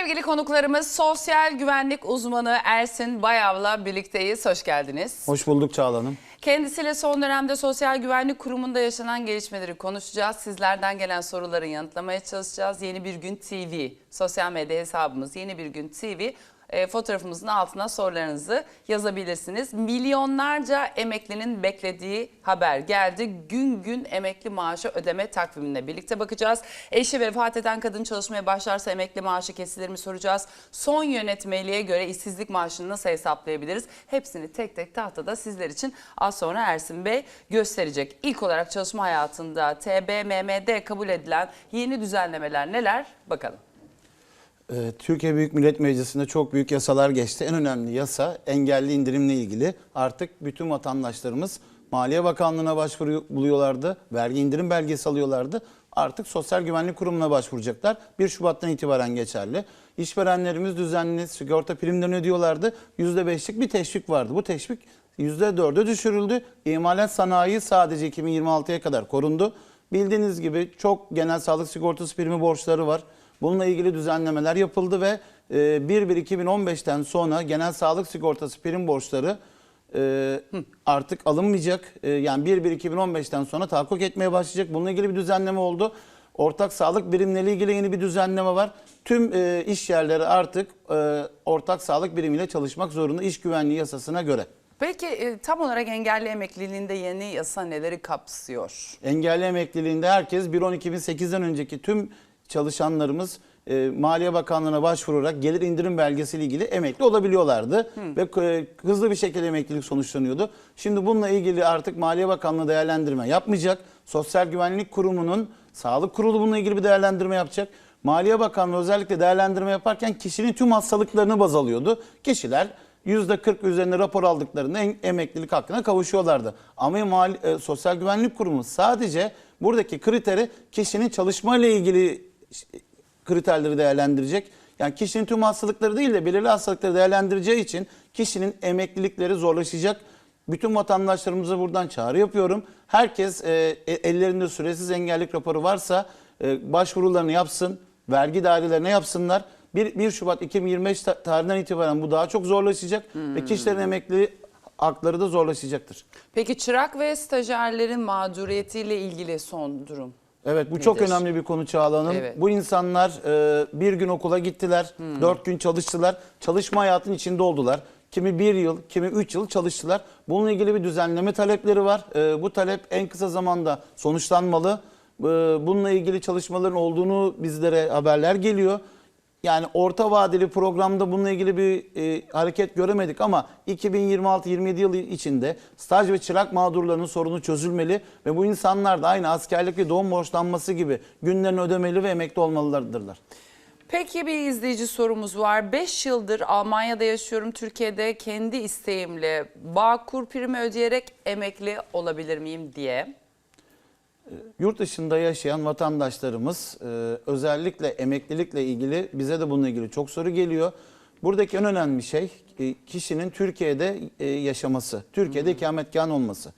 Sevgili konuklarımız sosyal güvenlik uzmanı Ersin Bayav'la birlikteyiz. Hoş geldiniz. Hoş bulduk Çağla Hanım. Kendisiyle son dönemde Sosyal Güvenlik Kurumu'nda yaşanan gelişmeleri konuşacağız. Sizlerden gelen soruları yanıtlamaya çalışacağız. Yeni Bir Gün TV, sosyal medya hesabımız Yeni Bir Gün TV. E, fotoğrafımızın altına sorularınızı yazabilirsiniz. Milyonlarca emeklinin beklediği haber geldi. Gün gün emekli maaşı ödeme takvimine birlikte bakacağız. Eşi vefat eden kadın çalışmaya başlarsa emekli maaşı kesilir mi soracağız. Son yönetmeliğe göre işsizlik maaşını nasıl hesaplayabiliriz? Hepsini tek tek tahtada sizler için az sonra Ersin Bey gösterecek. İlk olarak çalışma hayatında TBMM'de kabul edilen yeni düzenlemeler neler? Bakalım. Ee, Türkiye Büyük Millet Meclisi'nde çok büyük yasalar geçti. En önemli yasa engelli indirimle ilgili. Artık bütün vatandaşlarımız Maliye Bakanlığı'na başvuru buluyorlardı. Vergi indirim belgesi alıyorlardı. Artık Sosyal Güvenlik Kurumu'na başvuracaklar. 1 Şubat'tan itibaren geçerli. İşverenlerimiz düzenli sigorta primlerini ödüyorlardı. %5'lik bir teşvik vardı. Bu teşvik %4'e düşürüldü. İmalat sanayi sadece 2026'ya kadar korundu. Bildiğiniz gibi çok genel sağlık sigortası primi borçları var. Bununla ilgili düzenlemeler yapıldı ve e, 1-1-2015'ten sonra genel sağlık sigortası prim borçları e, artık alınmayacak. E, yani 1-1-2015'ten sonra tahakkuk etmeye başlayacak. Bununla ilgili bir düzenleme oldu. Ortak sağlık birimleriyle ilgili yeni bir düzenleme var. Tüm e, iş yerleri artık e, ortak sağlık birimiyle çalışmak zorunda iş güvenliği yasasına göre. Peki e, tam olarak engelli emekliliğinde yeni yasa neleri kapsıyor? Engelli emekliliğinde herkes 1-12-2008'den önceki tüm çalışanlarımız e, Maliye Bakanlığı'na başvurarak gelir indirim belgesiyle ilgili emekli olabiliyorlardı. Ve e, hızlı bir şekilde emeklilik sonuçlanıyordu. Şimdi bununla ilgili artık Maliye Bakanlığı değerlendirme yapmayacak. Sosyal Güvenlik Kurumu'nun Sağlık Kurulu bununla ilgili bir değerlendirme yapacak. Maliye Bakanlığı özellikle değerlendirme yaparken kişinin tüm hastalıklarını baz alıyordu. Kişiler %40 üzerinde rapor aldıklarında en- emeklilik hakkına kavuşuyorlardı. Ama Mali, e, Sosyal Güvenlik Kurumu sadece buradaki kriteri kişinin çalışma ile ilgili kriterleri değerlendirecek. Yani kişinin tüm hastalıkları değil de belirli hastalıkları değerlendireceği için kişinin emeklilikleri zorlaşacak. Bütün vatandaşlarımıza buradan çağrı yapıyorum. Herkes e, e, ellerinde süresiz engellilik raporu varsa e, başvurularını yapsın, vergi dairelerine yapsınlar. 1, 1 Şubat 2025 ta- tarihinden itibaren bu daha çok zorlaşacak ve kişilerin emekli hakları da zorlaşacaktır. Peki çırak ve stajyerlerin mağduriyetiyle ilgili son durum. Evet bu çok Nedir? önemli bir konu Çağla Hanım. Evet. Bu insanlar e, bir gün okula gittiler, dört gün çalıştılar. Çalışma hayatının içinde oldular. Kimi bir yıl, kimi üç yıl çalıştılar. Bununla ilgili bir düzenleme talepleri var. E, bu talep en kısa zamanda sonuçlanmalı. E, bununla ilgili çalışmaların olduğunu bizlere haberler geliyor. Yani orta vadeli programda bununla ilgili bir e, hareket göremedik ama 2026-27 yılı içinde staj ve çırak mağdurlarının sorunu çözülmeli ve bu insanlar da aynı askerlik ve doğum borçlanması gibi günlerini ödemeli ve emekli olmalıdırlar. Peki bir izleyici sorumuz var. 5 yıldır Almanya'da yaşıyorum. Türkiye'de kendi isteğimle Bağkur primi ödeyerek emekli olabilir miyim diye. Yurt dışında yaşayan vatandaşlarımız e, özellikle emeklilikle ilgili bize de bununla ilgili çok soru geliyor. Buradaki en önemli şey e, kişinin Türkiye'de e, yaşaması, Türkiye'de ikametgahın olması.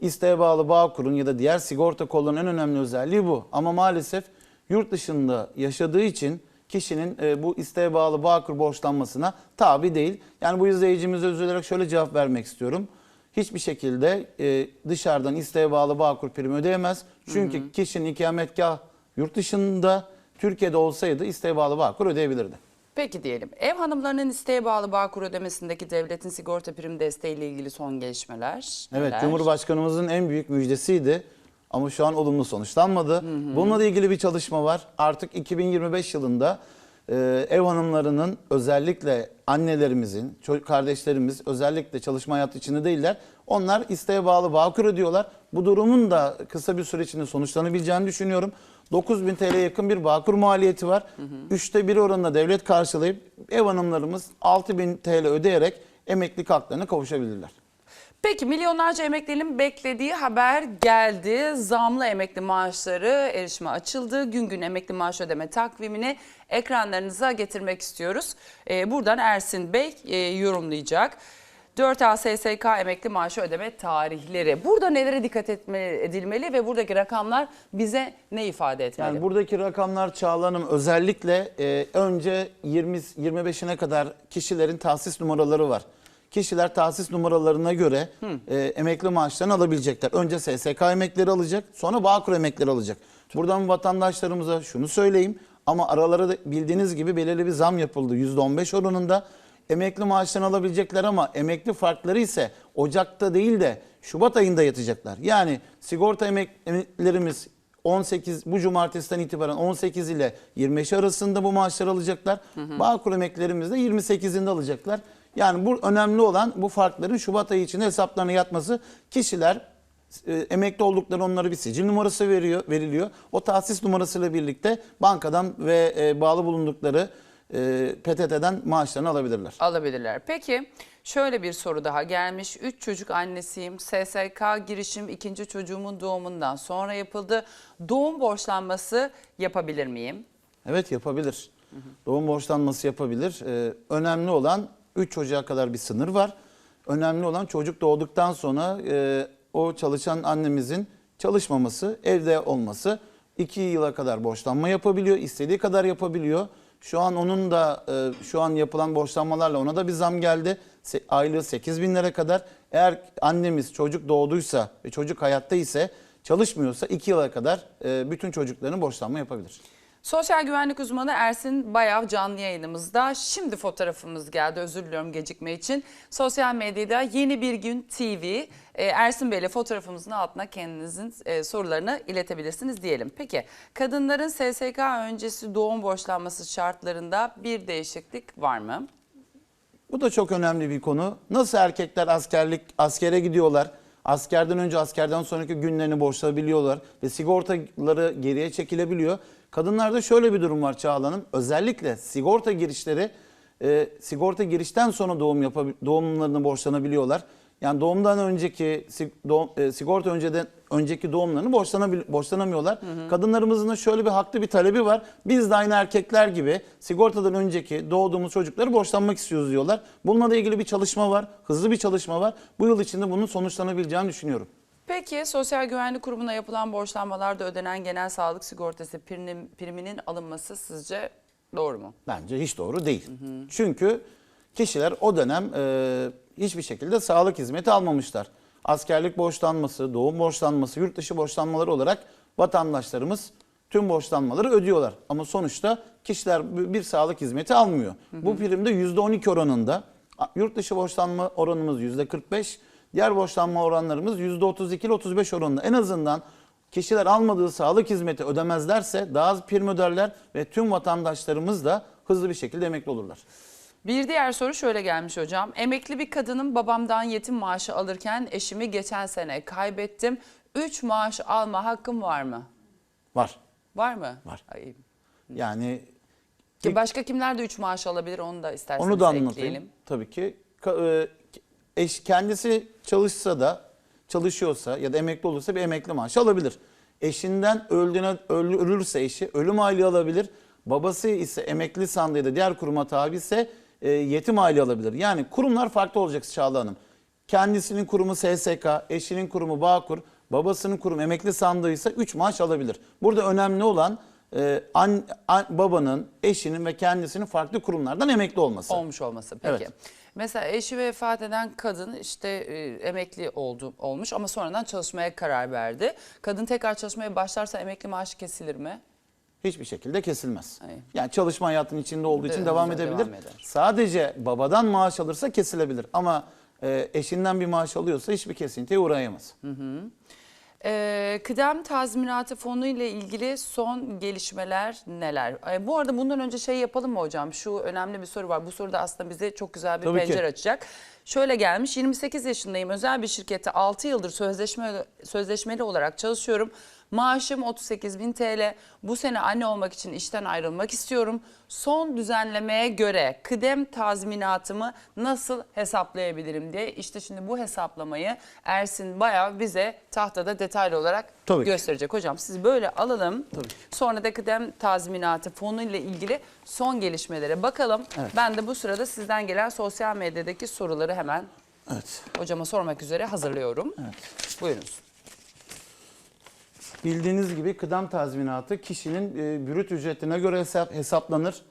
İsteğe bağlı Bağkur'un ya da diğer sigorta kollarının en önemli özelliği bu. Ama maalesef yurt dışında yaşadığı için kişinin e, bu isteğe bağlı Bağkur borçlanmasına tabi değil. Yani bu izleyicimize üzülerek şöyle cevap vermek istiyorum hiçbir şekilde e, dışarıdan isteğe bağlı Bağkur primi ödeyemez. Çünkü kişinin ikametgah yurt dışında Türkiye'de olsaydı isteğe bağlı Bağkur ödeyebilirdi. Peki diyelim. Ev hanımlarının isteğe bağlı Bağkur ödemesindeki devletin sigorta prim desteğiyle ilgili son gelişmeler. Evet neler? Cumhurbaşkanımızın en büyük müjdesiydi. Ama şu an olumlu sonuçlanmadı. Bununla da ilgili bir çalışma var. Artık 2025 yılında e, ev hanımlarının özellikle annelerimizin, kardeşlerimiz özellikle çalışma hayatı içinde değiller. Onlar isteğe bağlı Bağkur ödüyorlar. Bu durumun da kısa bir süre içinde sonuçlanabileceğini düşünüyorum. 9000 TL'ye yakın bir Bağkur maliyeti var. Üçte bir oranında devlet karşılayıp ev hanımlarımız 6000 TL ödeyerek emeklilik haklarına kavuşabilirler. Peki milyonlarca emeklinin beklediği haber geldi. Zamlı emekli maaşları erişime açıldı. Gün gün emekli maaş ödeme takvimini ekranlarınıza getirmek istiyoruz. Ee, buradan Ersin Bey e, yorumlayacak. 4A SSK emekli maaşı ödeme tarihleri. Burada nelere dikkat etme, edilmeli ve buradaki rakamlar bize ne ifade etmeli? Yani buradaki rakamlar Çağla Hanım özellikle e, önce 20 25'ine kadar kişilerin tahsis numaraları var. Kişiler tahsis numaralarına göre e, emekli maaşlarını alabilecekler. Önce SSK emekleri alacak, sonra Bağkur emekleri alacak. Buradan vatandaşlarımıza şunu söyleyeyim ama aralara da bildiğiniz gibi belirli bir zam yapıldı %15 oranında. Emekli maaşlarını alabilecekler ama emekli farkları ise Ocak'ta değil de Şubat ayında yatacaklar. Yani sigorta emeklilerimiz 18 bu cumartesiden itibaren 18 ile 25 arasında bu maaşları alacaklar. Bağkur emeklilerimiz de 28'inde alacaklar. Yani bu önemli olan bu farkların Şubat ayı içinde hesaplarına yatması. Kişiler e, emekli oldukları onlara bir sicil numarası veriyor, veriliyor. O tahsis numarasıyla birlikte bankadan ve e, bağlı bulundukları e, PTT'den maaşlarını alabilirler. alabilirler. Peki şöyle bir soru daha gelmiş. 3 çocuk annesiyim. SSK girişim ikinci çocuğumun doğumundan sonra yapıldı. Doğum borçlanması yapabilir miyim? Evet yapabilir. Doğum borçlanması yapabilir. Ee, önemli olan 3 çocuğa kadar bir sınır var. Önemli olan çocuk doğduktan sonra e, o çalışan annemizin çalışmaması, evde olması. 2 yıla kadar borçlanma yapabiliyor, istediği kadar yapabiliyor. Şu an onun da e, şu an yapılan borçlanmalarla ona da bir zam geldi. Se- Aylığı 8 bin lira kadar. Eğer annemiz çocuk doğduysa ve çocuk hayatta ise çalışmıyorsa 2 yıla kadar e, bütün çocuklarını borçlanma yapabilir. Sosyal güvenlik uzmanı Ersin Bayav canlı yayınımızda. Şimdi fotoğrafımız geldi özür diliyorum gecikme için. Sosyal medyada Yeni Bir Gün TV e, Ersin Bey ile fotoğrafımızın altına kendinizin e, sorularını iletebilirsiniz diyelim. Peki kadınların SSK öncesi doğum borçlanması şartlarında bir değişiklik var mı? Bu da çok önemli bir konu. Nasıl erkekler askerlik askere gidiyorlar? Askerden önce askerden sonraki günlerini borçlanabiliyorlar ve sigortaları geriye çekilebiliyor. Kadınlarda şöyle bir durum var Çağla Hanım. Özellikle sigorta girişleri e, sigorta girişten sonra doğum doğumlarını borçlanabiliyorlar. Yani doğumdan önceki sig- doğum- e, sigorta önceden önceki doğumlarını borçlanamıyorlar. Kadınlarımızın da şöyle bir haklı bir talebi var. Biz de aynı erkekler gibi sigortadan önceki doğduğumuz çocukları borçlanmak istiyoruz diyorlar. Bununla da ilgili bir çalışma var. Hızlı bir çalışma var. Bu yıl içinde bunun sonuçlanabileceğini düşünüyorum. Peki Sosyal Güvenlik Kurumu'na yapılan borçlanmalarda ödenen genel sağlık sigortası primin- priminin alınması sizce doğru mu? Bence hiç doğru değil. Çünkü kişiler o dönem e, hiçbir şekilde sağlık hizmeti almamışlar. Askerlik borçlanması, doğum borçlanması, yurt dışı borçlanmaları olarak vatandaşlarımız tüm borçlanmaları ödüyorlar. Ama sonuçta kişiler bir sağlık hizmeti almıyor. Bu primde %12 oranında. Yurt dışı borçlanma oranımız %45, diğer borçlanma oranlarımız %32 ile 35 oranında. En azından kişiler almadığı sağlık hizmeti ödemezlerse daha az prim öderler ve tüm vatandaşlarımız da hızlı bir şekilde emekli olurlar. Bir diğer soru şöyle gelmiş hocam. Emekli bir kadının babamdan yetim maaşı alırken eşimi geçen sene kaybettim. 3 maaş alma hakkım var mı? Var. Var mı? Var. Ay. Yani Ki başka kimler de 3 maaş alabilir onu da isterseniz onu da anlatayım. ekleyelim. Tabii ki e, eş kendisi çalışsa da çalışıyorsa ya da emekli olursa bir emekli maaşı alabilir. Eşinden öldüğüne ölü- ölürse eşi ölüm aylığı alabilir. Babası ise emekli sandığı da diğer kuruma tabi ise e, yetim aylığı alabilir. Yani kurumlar farklı olacak Çağla Hanım. Kendisinin kurumu SSK, eşinin kurumu Bağkur, babasının kurumu emekli sandığı ise 3 maaş alabilir. Burada önemli olan e, an, an- babanın, eşinin ve kendisinin farklı kurumlardan emekli olması. Olmuş olması peki. Evet. Mesela eşi vefat eden kadın işte e, emekli oldu olmuş ama sonradan çalışmaya karar verdi. Kadın tekrar çalışmaya başlarsa emekli maaşı kesilir mi? hiçbir şekilde kesilmez. Hayır. Yani çalışma hayatının içinde olduğu için Evet, devam devam edebilir. eder. Sadece babadan maaş alırsa kesilebilir ama e, eşinden bir maaş alıyorsa hiçbir kesintiye uğrayamaz. Ee, kıdem tazminatı fonu ile ilgili son gelişmeler neler? Ee, bu arada bundan önce şey yapalım mı hocam? Şu önemli bir soru var. Bu soruda aslında bize çok güzel bir Tabii ki. pencere açacak. Şöyle gelmiş 28 yaşındayım özel bir şirkette 6 yıldır sözleşme, sözleşmeli olarak çalışıyorum. Maaşım 38 bin TL. Bu sene anne olmak için işten ayrılmak istiyorum. Son düzenlemeye göre kıdem tazminatımı nasıl hesaplayabilirim diye. İşte şimdi bu hesaplamayı Ersin bayağı bize tahtada detaylı olarak Tabii ki. gösterecek. Hocam siz böyle alalım. Sonra da kıdem tazminatı fonu ile ilgili son gelişmelere bakalım. Evet. Ben de bu sırada sizden gelen sosyal medyadaki soruları hemen Evet. Hocama sormak üzere hazırlıyorum. Buyurunuz. Bildiğiniz gibi kıdem tazminatı kişinin e, brüt ücretine göre hesap, hesaplanır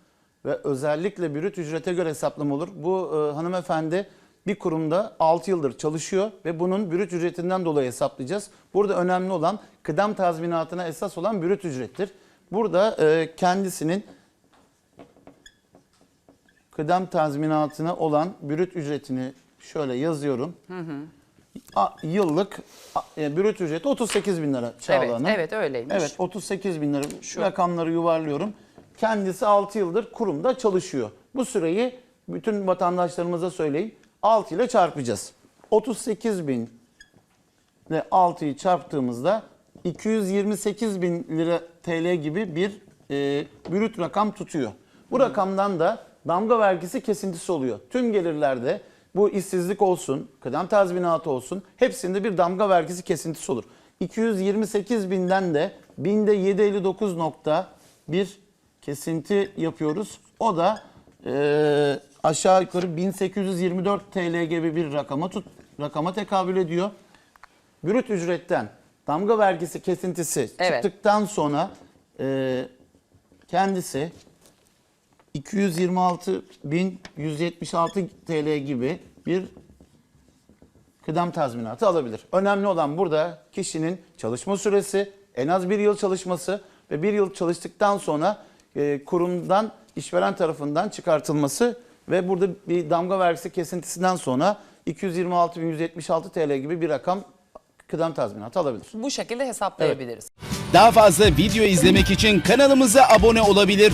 ve özellikle brüt ücrete göre hesaplama olur. Bu e, hanımefendi bir kurumda 6 yıldır çalışıyor ve bunun brüt ücretinden dolayı hesaplayacağız. Burada önemli olan kıdem tazminatına esas olan brüt ücrettir. Burada e, kendisinin kıdem tazminatına olan brüt ücretini şöyle yazıyorum. A- yıllık a- e, brüt ücreti 38 bin lira Çağla Evet, Hanım. evet öyleymiş. Evet 38 bin lira şu rakamları yuvarlıyorum. Kendisi 6 yıldır kurumda çalışıyor. Bu süreyi bütün vatandaşlarımıza söyleyeyim 6 ile çarpacağız. 38 bin ile 6'yı çarptığımızda 228 bin lira TL gibi bir e, brüt rakam tutuyor. Bu rakamdan da damga vergisi kesintisi oluyor. Tüm gelirlerde bu işsizlik olsun, kıdem tazminatı olsun hepsinde bir damga vergisi kesintisi olur. 228 binden de binde 759.1 kesinti yapıyoruz. O da e, aşağı yukarı 1824 TL gibi bir rakama tut rakama tekabül ediyor. Brüt ücretten damga vergisi kesintisi Evet. çıktıktan sonra e, kendisi 226.176 TL gibi bir kıdem tazminatı alabilir. Önemli olan burada kişinin çalışma süresi, en az bir yıl çalışması ve bir yıl çalıştıktan sonra e, kurumdan işveren tarafından çıkartılması ve burada bir damga vergisi kesintisinden sonra 226.176 TL gibi bir rakam kıdem tazminatı alabilir. Bu şekilde hesaplayabiliriz. Daha fazla video izlemek için kanalımıza abone olabilir.